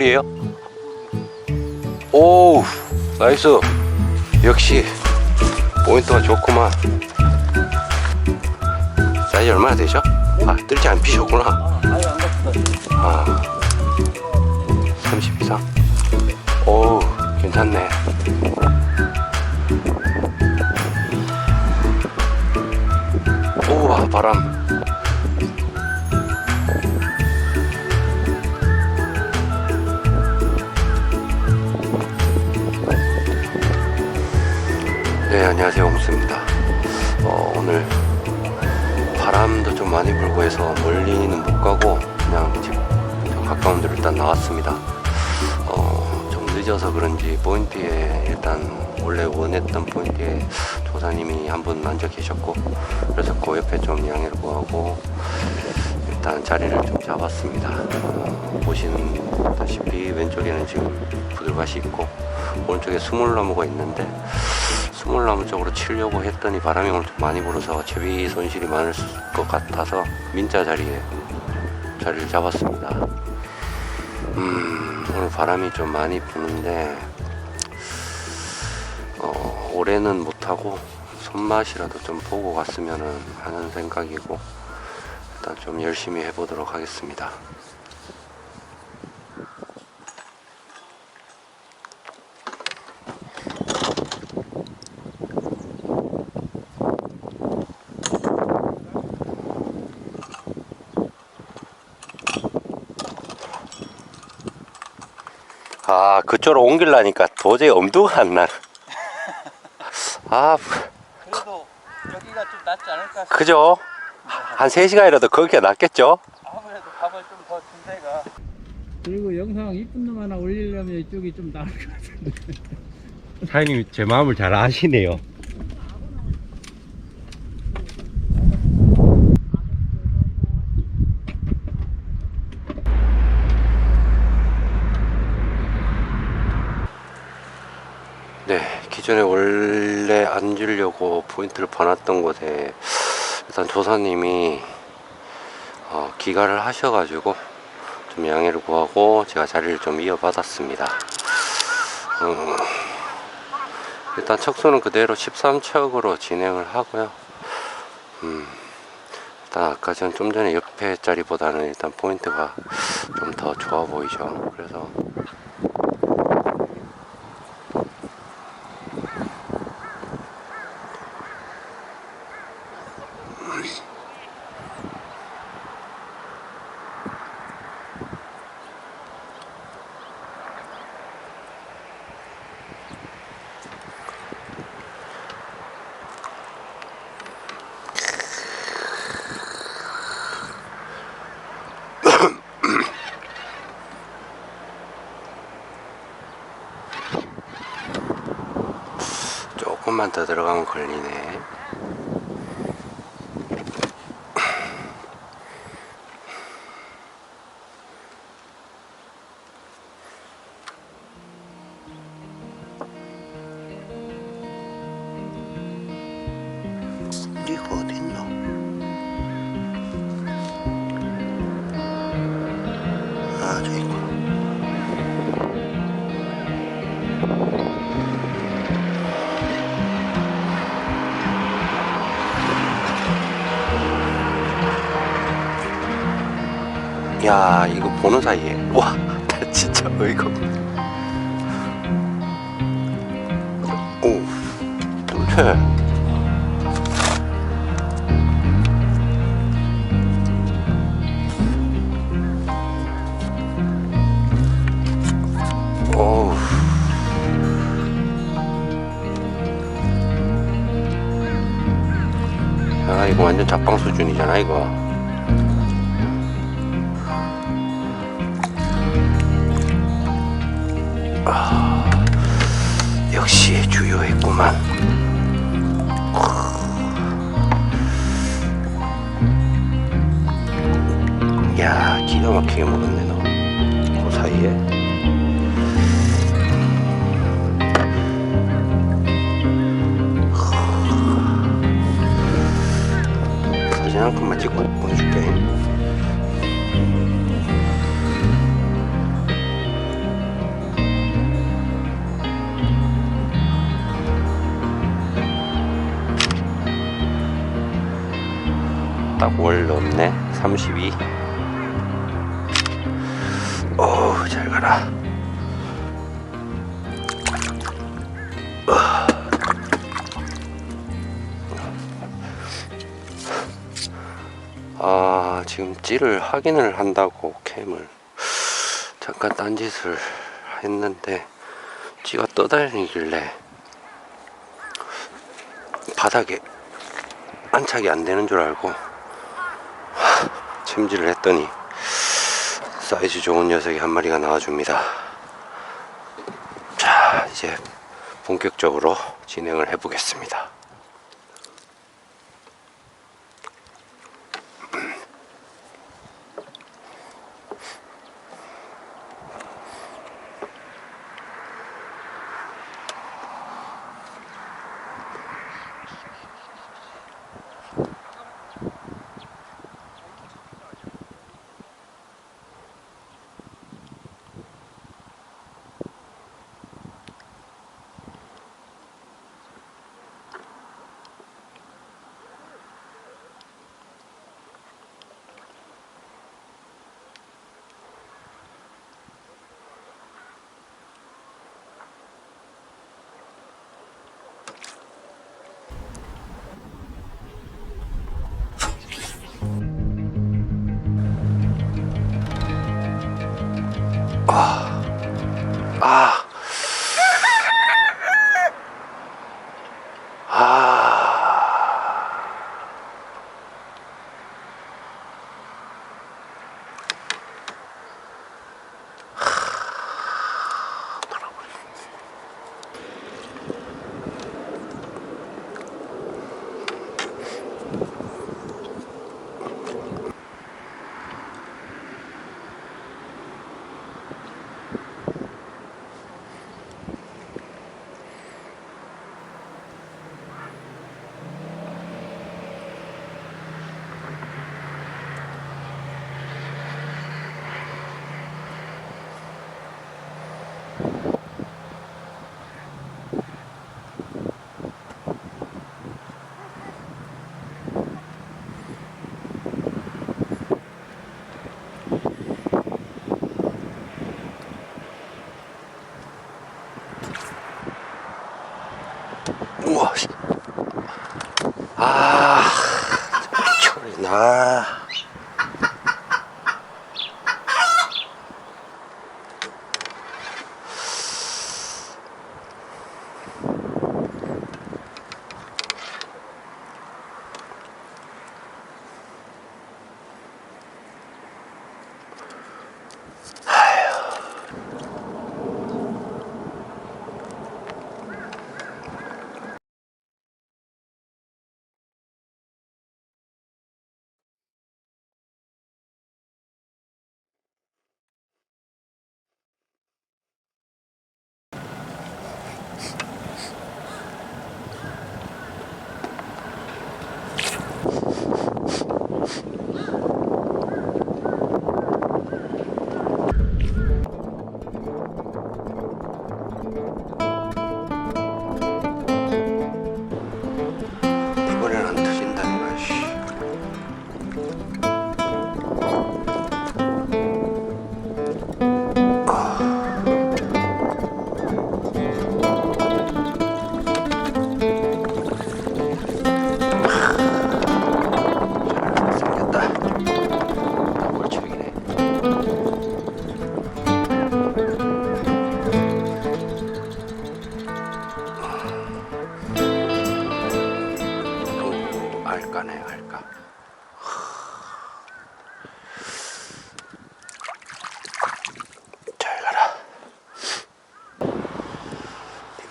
오우 덩어리에요? 오우 나이스 역시 포인트가 좋구만 사이즈 얼마나 되죠? 아 뜰지 안 피셨구나 아, 아예 안 갔어. 아, 30 이상? 오우, 괜찮네. 우와, 바람. 안녕하세요. 옹수입니다. 어, 오늘 바람도 좀 많이 불고 해서 멀리는 못 가고 그냥 집 좀 가까운 데로 일단 나왔습니다. 어, 좀 늦어서 그런지 포인트에 일단 원래 원했던 포인트에 조사님이 한 분 앉아 계셨고 그래서 그 옆에 좀 양해를 구하고 일단 자리를 좀 잡았습니다. 어, 보시다시피 왼쪽에는 지금 부들밭이 있고 오른쪽에 스물나무가 있는데 스물나무 쪽으로 치려고 했더니 바람이 오늘 좀 많이 불어서 제비 손실이 많을 것 같아서 민자 자리에 자리를 잡았습니다. 음, 오늘 바람이 좀 많이 부는데 어, 올해는 못하고 손맛이라도 좀 보고 갔으면 하는 생각이고 일단 좀 열심히 해보도록 하겠습니다. 아 그쪽으로 옮기려니까 도저히 엄두가 안 나. 아 그래도 여기가 좀 낫지 않을까 싶어. 그죠? 한 3시간이라도 거기가 낫겠죠? 아무래도 밥을 좀 더 준 데가. 그리고 영상 이쁜 놈 하나 올리려면 이쪽이 좀 나을 것 같은데. 사장님이 제 마음을 잘 아시네요. 네, 기존에 원래 안 주려고 포인트를 봐놨던 곳에 일단 조사님이 어, 기가를 하셔가지고 좀 양해를 구하고 제가 자리를 좀 이어받았습니다. 음, 일단 척수는 그대로 13척으로 진행을 하고요. 음, 일단 아까 전 좀 전에 옆에 자리보다는 일단 포인트가 좀 더 좋아 보이죠. 그래서 조금만 더 들어가면 걸리네. 야 이거 보는 사이에. 와 나 진짜 어이가 오 뚫채 어우. 야 이거 완전 잡방 수준이잖아 이거 역시 주요했구만. 야, 기가 막히게 먹었네, 너. 그 사이에. 사진 한 컷만 찍고 보내줄게. 월 넘네? 32 어우 잘 가라. 아 지금 찌를 확인을 한다고 캠을 잠깐 딴짓을 했는데 찌가 떠다니길래 바닥에 안착이 안 되는 줄 알고 찜질을 했더니 사이즈 좋은 녀석이 한 마리가 나와줍니다. 자, 이제 본격적으로 진행을 해 보겠습니다. 아.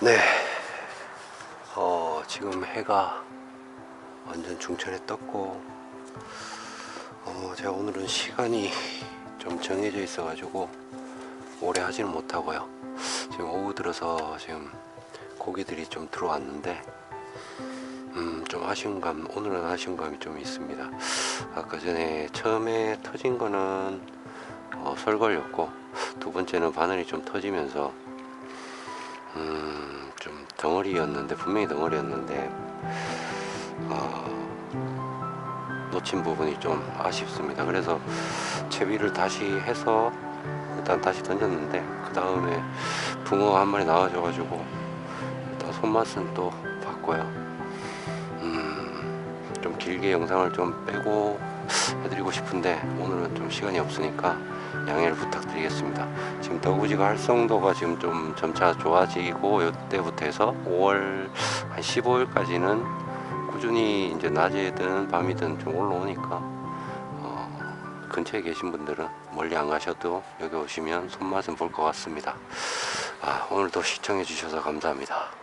네. 어, 지금 해가 완전 중천에 떴고, 어, 제가 오늘은 시간이 좀 정해져 있어가지고, 오래 하지는 못하고요. 지금 오후 들어서 지금 고기들이 좀 들어왔는데, 음, 좀 아쉬운 감, 오늘은 아쉬운 감이 좀 있습니다. 아까 전에 처음에 터진 거는 어, 설걸렸고, 두 번째는 바늘이 좀 터지면서, 음, 좀 덩어리였는데, 분명히 덩어리였는데, 어, 놓친 부분이 좀 아쉽습니다. 그래서 채비를 다시 해서 일단 다시 던졌는데 그 다음에 붕어 한 마리 나와줘가지고 일단 손맛은 또 봤고요. 음, 좀 길게 영상을 좀 빼고 해드리고 싶은데 오늘은 좀 시간이 없으니까 양해를 부탁드리겠습니다. 지금 더구지가 활성도가 지금 좀 점차 좋아지고 이때부터 해서 5월 한 15일까지는 꾸준히 이제 낮에든 밤이든 좀 올라오니까 어, 근처에 계신 분들은 멀리 안 가셔도 여기 오시면 손맛은 볼 것 같습니다. 아, 오늘도 시청해 주셔서 감사합니다.